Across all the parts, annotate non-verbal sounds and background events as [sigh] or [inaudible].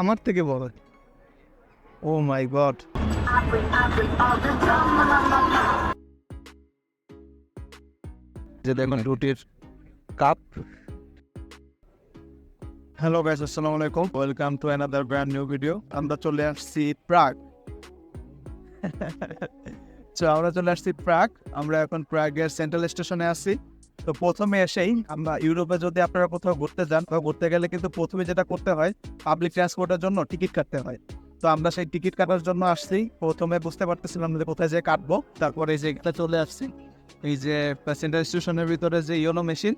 আমার থেকে বড়। Oh my God. যে দেখুন রুটির কাপ। হ্যালো গাইস আসসালামু আলাইকুম। Welcome to another brand new video আমরা চলে আসছি প্রাগ তো [laughs] আমরা চলে আসছি প্রাগ আমরা এখন প্রাগের সেন্ট্রাল স্টেশনে আছি। তো প্রথমে এসেই আমরা ইউরোপে যদি আপনারা কোথাও ঘুরতে যান বা ঘুরতে গেলে কিন্তু প্রথমে যেটা করতে হয় পাবলিক ট্রান্সপোর্টের জন্য টিকিট কাটতে হয়। তো আমরা সেই টিকিট কাটার জন্য আসছি। প্রথমে বুঝতে পারতেছিলাম যে কোথায় যেয়ে কাটবো, তারপরে এই যে চলে আসছি। এই যে সেন্ট্রাল স্টেশনের ভিতরে যে ইয়োনো মেশিন,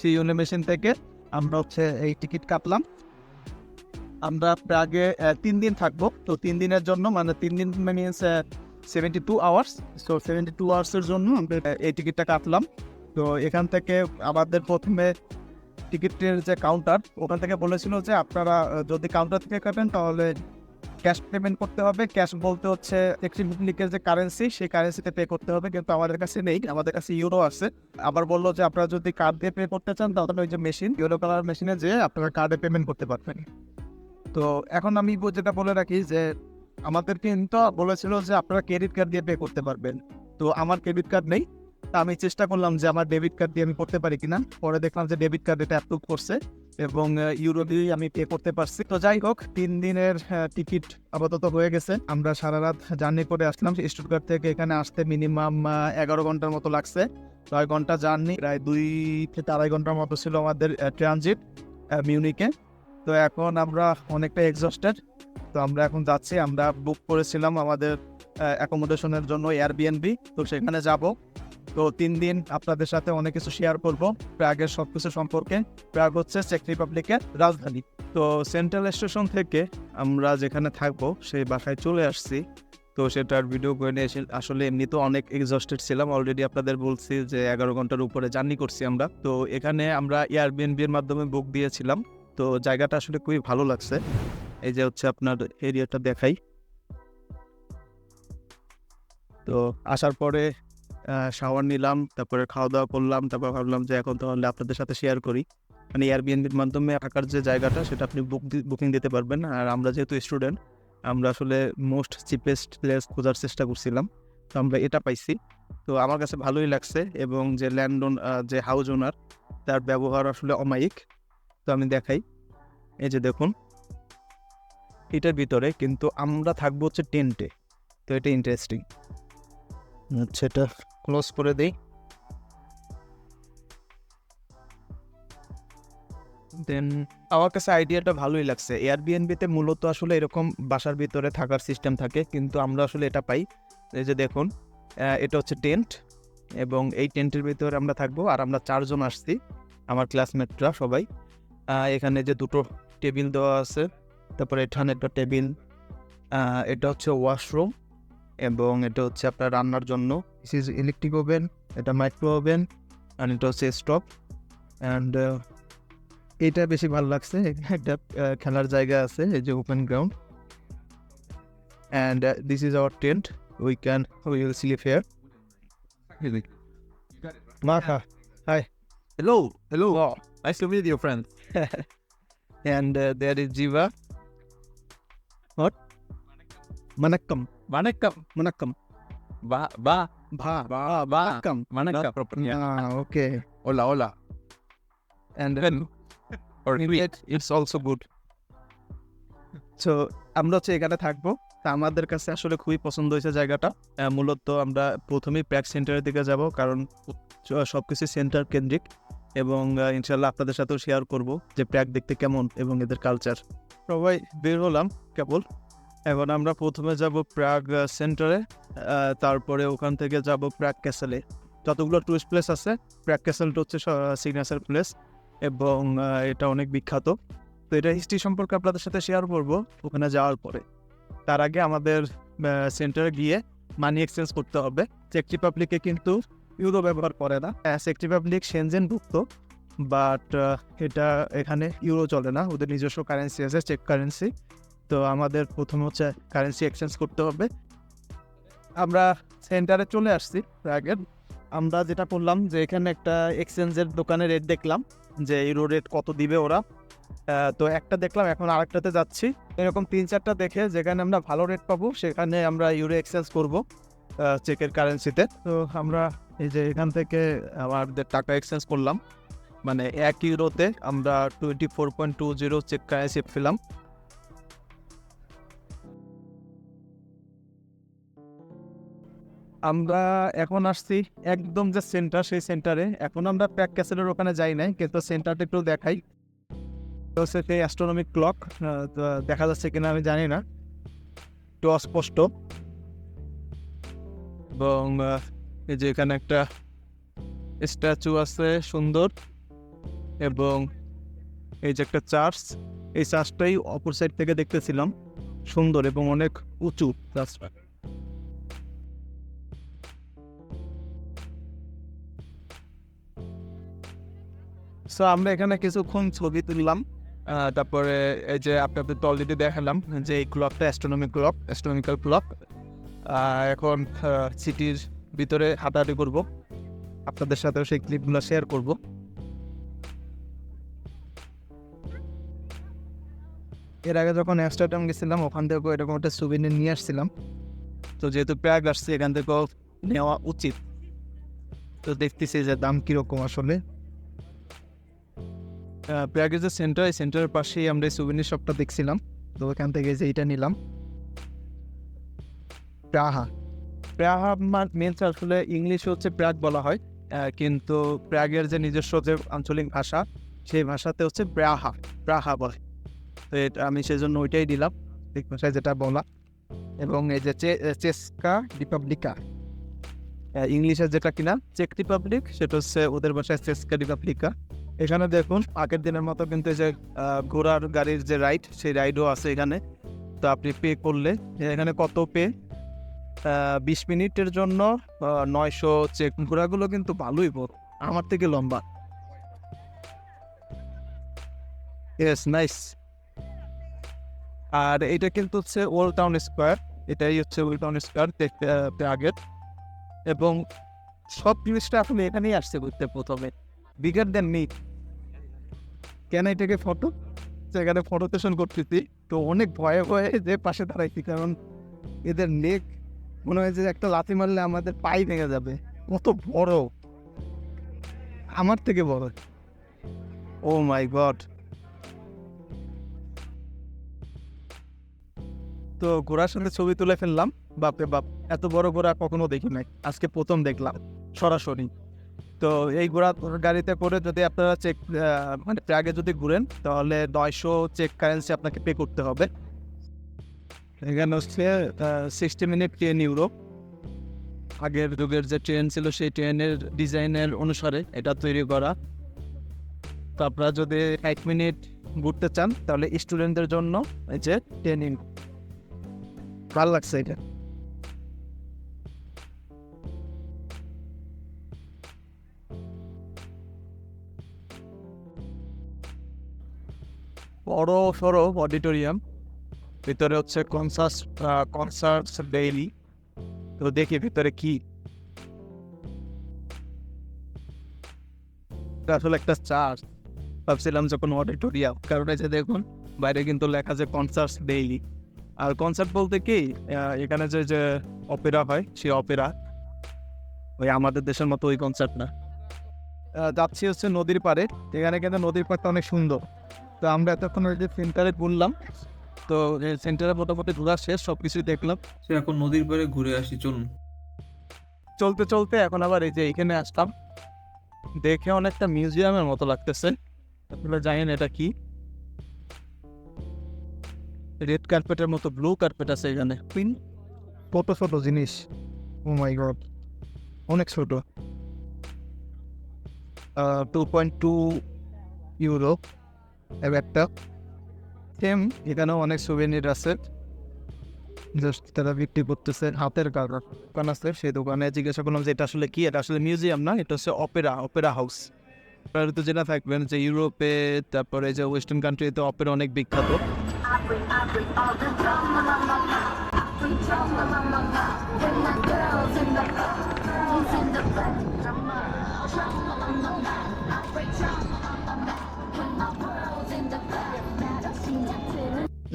সেই ইয়োনো মেশিন থেকে আমরা হচ্ছে এই টিকিট কাটলাম। আমরা প্রাগে তিন দিন থাকব। তো তিন দিনের জন্য মানে তিন দিন means seventy two hours so seventy two আওয়ার্সের জন্য আমরা এই টিকিটটা কাটলাম। তো এখান থেকে আমাদের প্রথমে টিকিটের যে কাউন্টার ওখান থেকে বলেছিল যে আপনারা যদি কাউন্টার থেকে কাটেন তাহলে ক্যাশ পেমেন্ট করতে হবে। ক্যাশ বলতে হচ্ছে রিপাবলিকের যে কারেন্সি সেই কারেন্সিতে পে করতে হবে, কিন্তু আমাদের কাছে নেই, আমাদের কাছে ইউরো আছে। আবার বলল যে আপনারা যদি কার্ড দিয়ে পে করতে চান, তাহলে ওই যে মেশিন ইউরো কালার মেশিনে যে আপনারা কার্ডে পেমেন্ট করতে পারবেন। তো এখন আমি যেটা বলে রাখি যে, আমাদের কিন্তু বলেছিল যে আপনারা ক্রেডিট কার্ড দিয়ে পে করতে পারবেন। তো আমার ক্রেডিট কার্ড নেই তা আমি চেষ্টা করলাম যে আমার ডেবিট কার্ড দিয়ে আমি করতে পারি কিনা। পরে দেখলাম যে ডেবিট কার্ড এটা অ্যাপ্রুভ করছে এবং ইউরো দিয়ে আমি পে করতে পারছি। তো যাই হোক, তিন দিনের টিকিট আপাতত হয়ে গেছে। আমরা সারা রাত জার্নি করে আসলাম। স্টুটগার্ট থেকে এখানে আসতে মিনিমাম এগারো ঘণ্টার মতো লাগছে। ছয় ঘণ্টা জার্নি প্রায় দুই থেকে আড়াই ঘণ্টার মতো ছিল আমাদের ট্রানজিট মিউনিকে তো এখন আমরা অনেকটা এক্সস্টেড তো আমরা এখন যাচ্ছি। আমরা বুক করেছিলাম আমাদের অ্যাকোমোডেশনের জন্য এয়ারবিএনবি তো সেখানে যাব। তো তিন দিন আপনাদের সাথে অনেক কিছু শেয়ার করব। প্রাগের সব কিছু সম্পর্কে। প্রাগ হচ্ছে চেক রিপাবলিকের রাজধানী। তো সেন্ট্রাল স্টেশন থেকে আমরা যেখানে থাকব, সেই বাসায় চলে আসছি। তো সেটার ভিডিও করে নিয়ে এসে আসলে এমনি তো অনেক এক্সস্টেড ছিলাম। অলরেডি আপনাদের বলছি যে এগারো ঘণ্টার উপরে জার্নি করছি আমরা। তো এখানে আমরা এয়ারবিএনবির মাধ্যমে বুক দিয়েছিলাম। তো জায়গাটা আসলে খুবই ভালো লাগছে। এই যে হচ্ছে আপনার এরিয়াটা দেখাই। তো আসার পরে শাওয়ার নিলাম, তারপরে খাওয়া দাওয়া করলাম, তারপর ভাবলাম যে এখন তাহলে আপনাদের সাথে শেয়ার করি। মানে এয়ারবিএনবির মাধ্যমে থাকার যে জায়গাটা, সেটা আপনি বুক বুকিং দিতে পারবেন। আর আমরা যেহেতু স্টুডেন্ট আমরা আসলে মোস্ট চিপেস্ট প্লেস খোঁজার চেষ্টা করছিলাম। তো আমরা এটা পাইছি। তো আমার কাছে ভালোই লাগছে এবং যে ল্যান্ড যে হাউস ওনার তার ব্যবহার আসলে অমায়িক। তো আমি দেখাই। এই যে দেখুন। এটার ভিতরে কিন্তু আমরা থাকব হচ্ছে টেন্টে। তো এটা ইন্টারেস্টিং আচ্ছা এটা ক্লোজ করে দেই। দেন আমার কাছে আইডিয়াটা ভালোই লাগছে। এয়ারবিএনবিতে মূলত আসলে এরকম বাসার ভিতরে থাকার সিস্টেম থাকে, কিন্তু আমরা আসলে এটা পাই। এই যে দেখুন এটা হচ্ছে টেন্ট এবং এই টেন্টের ভিতরে আমরা থাকব আর আমরা চারজন আসছি, আমার ক্লাসমেটরা সবাই। এখানে যে দুটো টেবিল দেওয়া আছে, তারপরে এখানে একটা টেবিল এটা হচ্ছে ওয়াশরুম এবং এটা হচ্ছে আপনার রান্নার জন্য। দিস ইজ ইলেকট্রিক ওভেন এটা মাইক্রো ওভেন অ্যান্ড এটা হচ্ছে স্টপ অ্যান্ড এটা বেশি ভালো লাগছে এখানে একটা খেলার জায়গা আছে এই যে open ground and this is our tent we can will sleep here মাখা Hello, hello. Nice to meet you, friend. And there is Jiva what মানাক্কাম Ba, ভা ba, ba. মানাক্কাম Vanakkam. Proper. Yeah. Okay Hola, hola. And Then, or It- it's also good. So আমরা হচ্ছে এখানে থাকব তা আমাদের কাছে আসলে খুবই পছন্দ হয়েছে জায়গাটা মূলত আমরা প্রথমেই প্র্যাক সেন্টারের দিকে যাব কারণ সব কিছু সেন্টার কেন্দ্রিক এবং ইনশাল্লাহ আপনাদের সাথেও শেয়ার করব যে প্যাক দেখতে কেমন এবং এদের কালচার সবাই বের হলাম কেবল এখন আমরা প্রথমে যাব প্রাগ সেন্টারে তারপরে ওখান থেকে যাব প্রাগ ক্যাসেলে যতগুলো টুরিস্ট প্লেস আছে, প্রাগ ক্যাসেলটা হচ্ছে সিগনেচার প্লেস এবং এটা অনেক বিখ্যাত। তো এটা হিস্ট্রি সম্পর্কে আপনাদের সাথে শেয়ার করব ওখানে যাওয়ার পরে। তার আগে আমাদের সেন্টারে গিয়ে মানি এক্সচেঞ্জ করতে হবে। চেক রিপাবলিকে কিন্তু ইউরো ব্যবহার করে না। চেক রিপাবলিক সেনজেনভুক্ত বাট এটা এখানে ইউরো চলে না। ওদের নিজস্ব কারেন্সি আছে চেক কারেন্সি তো আমাদের প্রথম হচ্ছে কারেন্সি এক্সচেঞ্জ করতে হবে। আমরা সেন্টারে চলে আসছি আগের। আমরা যেটা করলাম যে এখানে একটা এক্সচেঞ্জের দোকানে রেট দেখলাম যে ইউরো রেট কত দিবে ওরা। তো একটা দেখলাম, এখন আরেকটাতে যাচ্ছি। এরকম তিন চারটা দেখে যেখানে আমরা ভালো রেট পাবো, সেখানে আমরা ইউরো এক্সচেঞ্জ করব চেকের কারেন্সিতে তো। আমরা এই যে এখান থেকে আমাদের টাকা এক্সচেঞ্জ করলাম মানে এক ইউরোতে আমরা twenty four point two zero check currency পেলাম। আমরা এখন আসছি একদম যে সেন্টার সেই সেন্টারে এখন আমরা প্যাক ক্যাসেলের ওখানে যাই নাই, কিন্তু সেন্টারটা একটু দেখাই। তো সেই অ্যাস্ট্রোনমিক ক্লক দেখা যাচ্ছে কিনা আমি জানি না। একটু অস্পষ্ট। এবং এই যে এখানে একটা স্ট্যাচু আছে সুন্দর। এবং এই যে একটা চার্চ এই চার্চটাই অপর সাইড থেকে দেখতেছিলাম। সুন্দর এবং অনেক উঁচু চার্চটা সো আমরা এখানে কিছুক্ষণ ছবি তুললাম। তারপরে এই যে আপনাদের তো অলরেডি দেখালাম যে এই ক্লকটা অ্যাস্ট্রোনমিক ক্লক অ্যাস্ট্রোনমিক্যাল ক্লক এখন সিটির ভিতরে হাঁটাহাঁটি করব। আপনাদের সাথেও সেই ক্লিপগুলো শেয়ার করব। এর আগে যখন অ্যামস্টারডাম গেছিলাম, ওখান থেকেও এরকম একটা সুবিনির নিয়ে আসছিলাম। তো যেহেতু প্রাগ আসছে, এখান থেকেও নেওয়া উচিত। তো দেখতেছি যে দাম কীরকম আসলে। যে সেন্টার এই সেন্টারের পাশেই আমরা এই শপটা দেখছিলাম। তো ওখান থেকে যে এইটা নিলাম। প্রাহা প্রাহা মেন আসলে ইংলিশ হচ্ছে প্রাগ বলা হয়। কিন্তু প্রাগের যে নিজস্ব যে আঞ্চলিক ভাষা, সেই ভাষাতে হচ্ছে প্রাহা প্রাহা বলে। তো এটা আমি সেই জন্য ওইটাই দিলাম। ঠিক ভাষায় যেটা বলা। এবং এই যে চেস্কা রিপাবলিকা ইংলিশের যেটা কিনা চেক রিপাবলিক সেটা হচ্ছে ওদের ভাষায় চেস্কা রিপাবলিকা এখানে দেখুন, আগের দিনের মতো কিন্তু যে ঘোড়ার গাড়ির যে রাইড সেই রাইডও আছে এখানে। তো আপনি পে করলে, এখানে কত পে বিশ মিনিটের জন্য নয়শো চেক ঘোড়াগুলো কিন্তু ভালোই বড় আমার থেকে লম্বা। ইয়েস নাইস আর এটা কিন্তু হচ্ছে ওল্ড টাউন স্কোয়ার এটাই হচ্ছে ওল্ড টাউন স্কোয়ার দেখতে আগের। এবং সব জিনিসটা আসলে এখানেই আসছে ঘুরতে প্রথমে। বিগার দেন মি কেন এটাকে ফটো সেখানে ফটো সেশন করতেছি। তো অনেক ভয়ে ভয়ে যে পাশে দাঁড়াইছি, কারণ এদের নেক মনে হয় যে একটা লাথি মারলে আমাদের পাই ভেঙে যাবে। কত বড়। আমার থেকে বড়। ও মাই গড তো ঘোড়ার সাথে ছবি তুলে ফেললাম। বাপরে বাপ, এত বড় ঘোড়া কখনো দেখি নাই আজকে প্রথম দেখলাম, সরাসরি। তো এই ঘোড়া গাড়িতে করে যদি আপনারা চেক মানে প্রাগে যদি ঘুরেন, তাহলে নয়শো চেক কারেন্সি আপনাকে পে করতে হবে। এখানে হচ্ছে সিক্সটি মিনিট ট্রেন ইউরো। আগের যুগের যে ট্রেন ছিল, সেই ট্রেনের ডিজাইনের অনুসারে এটা তৈরি করা। তো আপনারা যদি এক মিনিট ঘুরতে চান, তাহলে স্টুডেন্টদের জন্য এই যে ট্রেনিং ভালো লাগছে এটা। বড় সড়ো অডিটোরিয়াম। ভিতরে হচ্ছে কনসার্ট কনসার্টস ডেইলি তো দেখি ভিতরে কি। আসলে একটা চার্চ ভাবছিলাম যখন অডিটোরিয়াম কারণ এই যে দেখুন, বাইরে কিন্তু লেখা যে কনসার্টস ডেইলি আর কনসার্ট বলতে কি এখানে যে যে অপেরা হয়, সেই অপেরা ওই আমাদের দেশের মতো ওই কনসার্ট না। যাচ্ছি হচ্ছে নদীর পাড়ে। এখানে কিন্তু নদীর পাড়টা অনেক সুন্দর। তো আমরা এতক্ষণ ওই যে সেন্টারে ঘুরলাম। তো সেন্টারে মোটামুটি ঘোরা শেষ সব কিছুই দেখলাম। সে এখন নদীর পাড়ে ঘুরে আসি চলুন। চলতে চলতে এখন আবার এই যে এখানে আসলাম। দেখে অনেকটা মিউজিয়ামের মতো লাগতেছে। আপনারা জানেন এটা কি? রেড কার্পেটের মতো ব্লু কার্পেট আছে এখানে। পিন কত ছোট জিনিস। ও মাই গড অনেক ছোট। টু পয়েন্ট টু ইউরো একটা সেম এখানেও অনেক সুভেনির আছে। জাস্ট তারা বিক্রি করতেছে হাতের কাজ দোকান আছে, সেই দোকানে জিজ্ঞাসা করলাম যে এটা আসলে কি? এটা আসলে মিউজিয়াম না? এটা হচ্ছে অপেরা অপেরা হাউস আপনারা তো জেনে থাকবেন যে ইউরোপে তারপরে যে ওয়েস্টার্ন কান্ট্রিতে অপেরা অনেক বিখ্যাত।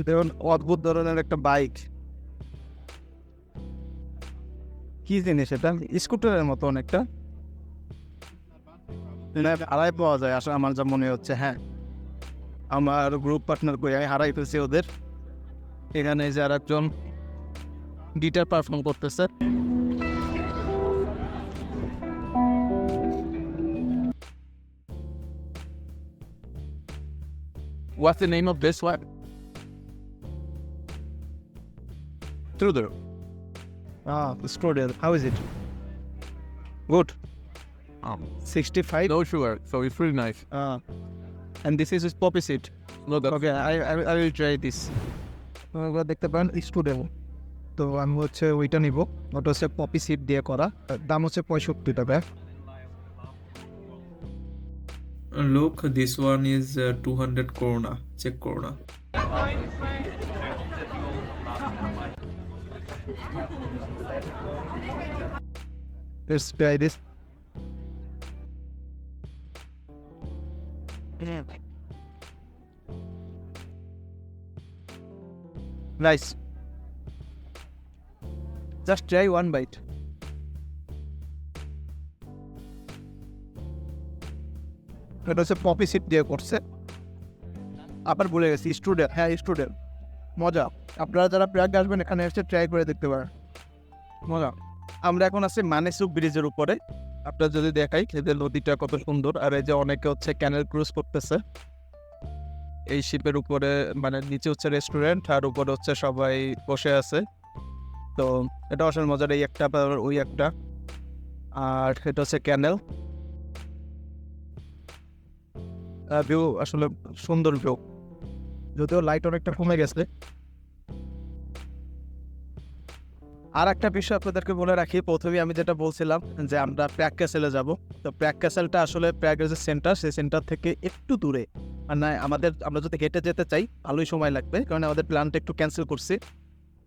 দেখুন, অদ্ভুত ধরনের একটা বাইক। কি জিনিস এটা? স্কুটারের মতো অনেকটা। হারাই পাওয়া যায়, আসলে আমার যা মনে হচ্ছে হ্যাঁ। আমার গ্রুপ পার্টনার কই, আমি হারাই ফেলছি ওদের। এখানে যে আর একজন গিটার পারফর্ম করতেছে। What's the name of this one? Truder. Ah, Strudel. How is it? Good. Um, 65. no sugar, so it's really nice. Uh, and this is poppy seed. No, that's Okay, I, I, I will try this. এবার দেখতে পারেন student তো আমি হচ্ছে ওইটা নিব ওটা হচ্ছে পপি সিড দিয়ে করা দাম হচ্ছে পঁয়ষট্টি টাকা Look, this one is uh, 200 krona. Check krona. Let's try this. Nice. Just try one bite. এটা হচ্ছে পপি সিট দিয়ে করছে আবার বলে গেছি স্টুডেন্ট হ্যাঁ স্টুডেন্ট মজা আপনারা যারা প্রাগ আসবেন, এখানে এসে ট্রাই করে দেখতে পারেন। মজা। আমরা এখন আছি মানেসুক ব্রিজের উপরে। আপনার যদি দেখাই যে নদীটা কত সুন্দর, আর এই যে অনেকে হচ্ছে ক্যানেল ক্রুজ করতেছে। এই শিপের উপরে মানে নিচে হচ্ছে রেস্টুরেন্ট আর উপরে হচ্ছে সবাই বসে আছে। তো এটা আসলে মজার এই একটা ওই একটা। আর এটা হচ্ছে ক্যানেল ভিউ আসলে সুন্দর ভিউ যদিও লাইট অনেকটা কমে গেছে। আর একটা বিষয় আপনাদেরকে বলে রাখি প্রথমে আমি যেটা বলছিলাম যে আমরা প্র্যাক ক্যাসেলে যাব। তো প্র্যাক ক্যাসেলটা আসলে প্র্যাগের যে সেন্টার সেই সেন্টার থেকে একটু দূরে। মানে আমাদের আমরা যদি হেঁটে যেতে চাই ভালোই সময় লাগবে। কারণ আমাদের প্ল্যানটা একটু ক্যান্সেল করছি।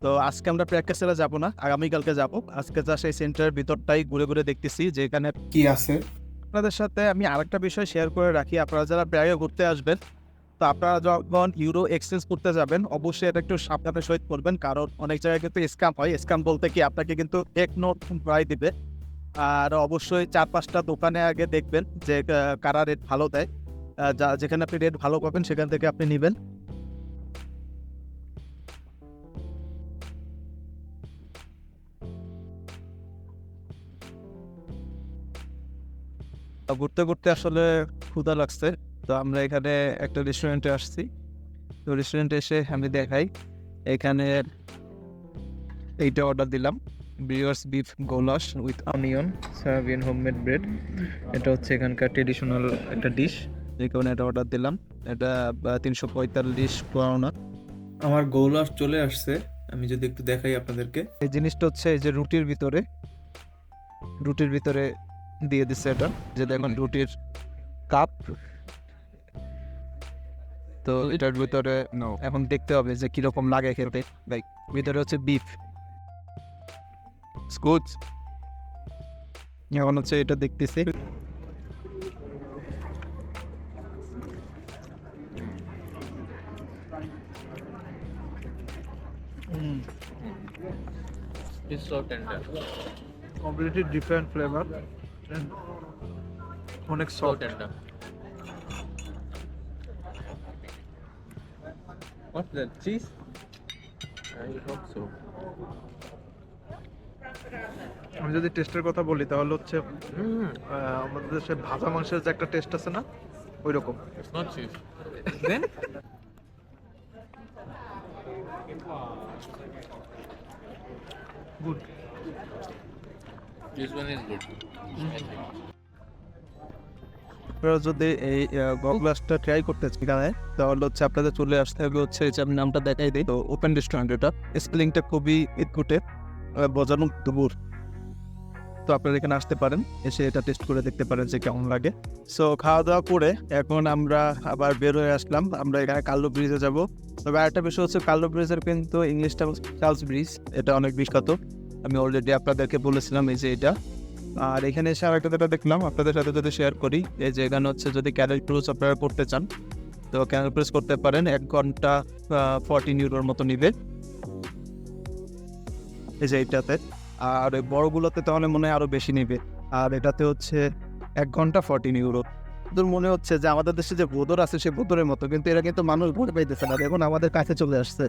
তো আজকে আমরা প্র্যাক ক্যাসেলে যাব না আগামীকালকে যাব। আজকে যা সেই সেন্টারের ভিতরটাই ঘুরে ঘুরে দেখতেছি যে এখানে কি আছে? আপনাদের সাথে আমি আরেকটা বিষয় শেয়ার করে রাখি। আপনারা যারা প্রায় ঘুরতে আসবেন তো আপনারা যখন ইউরো এক্সচেঞ্জ করতে যাবেন, অবশ্যই এটা একটু সাবধানের সহিত করবেন। কারণ অনেক জায়গায় কিন্তু স্ক্যাম হয়। স্ক্যাম বলতে কি, আপনাকে কিন্তু এক নোট প্রায় দিবে। আর অবশ্যই চার পাঁচটা দোকানে আগে দেখবেন যে কারা রেট ভালো দেয়। যা, যেখানে আপনি রেট ভালো পাবেন, সেখান থেকে আপনি নেবেন। ঘুরতে ঘুরতে আসলে ক্ষুধা লাগছে। তো আমরা এখানে একটা রেস্টুরেন্টে আসছি। তো রেস্টুরেন্টে এসে আমি দেখাই। এখানে এইটা অর্ডার দিলাম। ব্রিয়ার্স beef goulash with onion Serbian homemade bread এটা হচ্ছে এখানকার ট্রেডিশনাল একটা ডিশ যে কারণে এটা অর্ডার দিলাম। এটা তিনশো পঁয়তাল্লিশ পাওনা আমার গৌলাস চলে আসছে। আমি যদি একটু দেখাই আপনাদেরকে। এই জিনিসটা হচ্ছে এই যে রুটির ভিতরে। রুটির ভিতরে দিয়ে দিচ্ছে এটা। যে দেখুন রুটির কাপ তো এটার ভিতরে. এখন দেখতে হবে যে কীরকম লাগে খেতে। লাইক ভিতরে হচ্ছে বিফ good. এখন হচ্ছে এটা দেখতেছি। It's so tender. Completely different flavour অনেক So What's that? Cheese? I hope so. আমি যদি টেস্টের কথা বলি তাহলে হচ্ছে আমাদের দেশে ভাজা মাংসের যে একটা টেস্ট আছে না ওই রকম It's not cheese. then? Good This one is good. আপনারা যদি এই গগলাসটা ট্রাই করতে চান তাহলে হচ্ছে আপনাদের চলে আসতে হবে হচ্ছে যে আমি নামটা দেখাই দিই। তো ওপেন রেস্টুরেন্ট এটা। স্পেলিংটা খুবই ইটকুটে বজানো দুপুর তো আপনারা এখানে আসতে পারেন এসে এটা টেস্ট করে দেখতে পারেন যে কেমন লাগে। সো খাওয়া দাওয়া করে এখন আমরা আবার বের হয়ে আসলাম। আমরা এখানে কালো ব্রিজে যাব। তবে আরেকটা বিষয় হচ্ছে কালো ব্রিজের কিন্তু ইংলিশটা চার্লস ব্রিজ এটা অনেক বিখ্যাত। আমি অলরেডি আপনাদেরকে বলেছিলাম এই যে এটা। আর এখানে এসে আরেকটা যেটা দেখলাম, আপনাদের সাথে যদি শেয়ার করি, এই যে এখানে হচ্ছে যদি ক্যানেল ক্রুজ আপনারা করতে চান, তো ক্যানেল ক্রুজ করতে পারেন, এক ঘণ্টা ফর্টিন ইউরোর মতো নিবে। এই যে এইটাতে। আর ওই বড়গুলোতে তাহলে মনে হয় আরও বেশি নেবে। আর এটাতে হচ্ছে এক ঘণ্টা ফর্টিন ইউরো তোর মনে হচ্ছে যে আমাদের দেশে যে বোদর আছে, সে বোদরের মতো, কিন্তু এরা কিন্তু মানুষ ভোট পাইতেছে না। দেখুন, আমাদের কাছে চলে আসছে।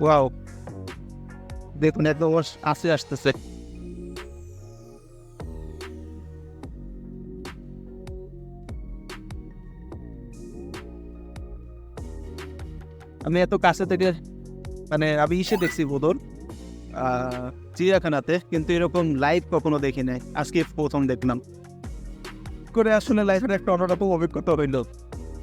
ওয়াও। দেখুন একদম আসে আসতেছে। আমি এত কাছে থেকে মানে আমি ইসে দেখছি আহ, চিড়িয়াখানাতে কিন্তু এরকম লাইভ কখনো দেখি নাই। আজকে প্রথম দেখলাম। করে আসলে লাইফের একটা অন্যরকম অভিজ্ঞতা হইল।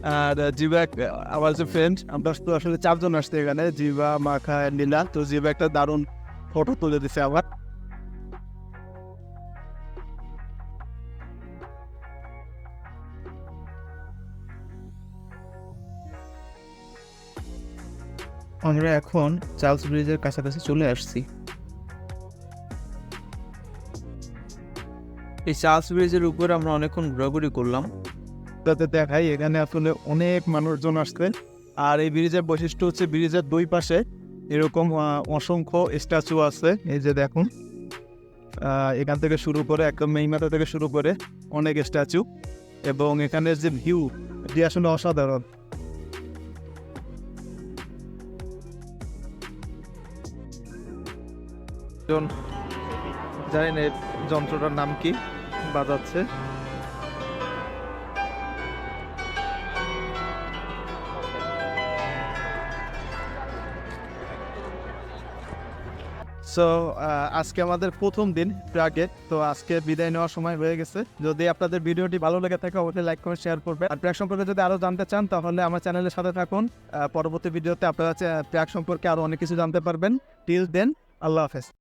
আর জিবা এক- আমার যে ফ্রেন্ড আমরা তো আসলে চারজন আসছে এখানে জিবা মাখা নীলা। তো জিবা একটা দারুণ ফটো তুলে দিছে আমার। আমরা এখন চার্লস ব্রিজের কাছাকাছি চলে আসছি। এই চার্লস ব্রিজের উপরে আমরা অনেকক্ষণ ঘোরাঘুরি করলাম। তাতে দেখাই, এখানে আসলে অনেক মানুষজন আসছে। আর এই ব্রিজের বৈশিষ্ট্য হচ্ছে ব্রিজের দুই পাশে এরকম অসংখ্য স্ট্যাচু আছে। এই যে দেখুন এখান থেকে শুরু করে একদম মেইমাথা থেকে শুরু করে অনেক স্ট্যাচু। এবং এখানের যে ভিউ, এটি আসলে অসাধারণ। জানি না যন্ত্রটার নাম কি? বাজাচ্ছে। সো আজকে আমাদের প্রথম দিন প্রাগে। তো আজকে বিদায় নেওয়ার সময় হয়ে গেছে। যদি আপনাদের ভিডিওটি ভালো লেগে থাকে, অবশ্যই লাইক করে শেয়ার করবে আর প্রাগ সম্পর্কে যদি আরও জানতে চান, তাহলে আমার চ্যানেলের সাথে থাকুন। পরবর্তী ভিডিওতে আপনারা প্রাগ সম্পর্কে আরও অনেক কিছু জানতে পারবেন। টিল দেন আল্লাহ হাফেজ।